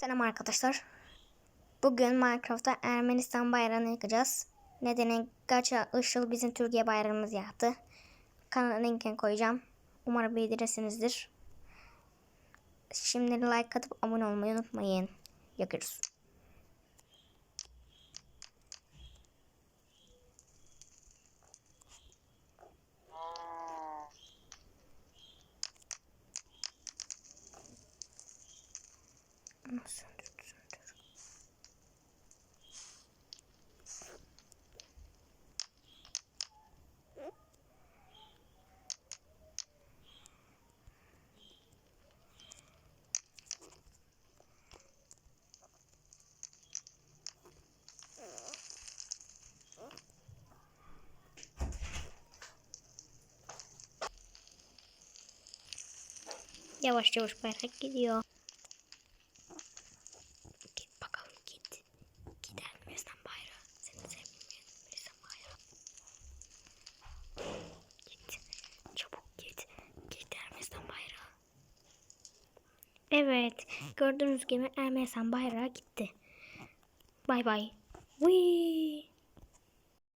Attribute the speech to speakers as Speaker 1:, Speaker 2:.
Speaker 1: Selam arkadaşlar. Bugün Minecraft'ta Ermenistan bayrağını yakacağız. Nedeni Gacha Işıl bizim Türkiye bayrağımız yaktı. Kanalın linkini koyacağım. Umarım beğenirsinizdir. Şimdi like atıp abone olmayı unutmayın. Yakıyoruz. Söndür, söndür. Yavaş yavaş bayrak gidiyor. Evet. Gördüğünüz gibi Ermenistan bayrağı gitti. Bay bay. Whee!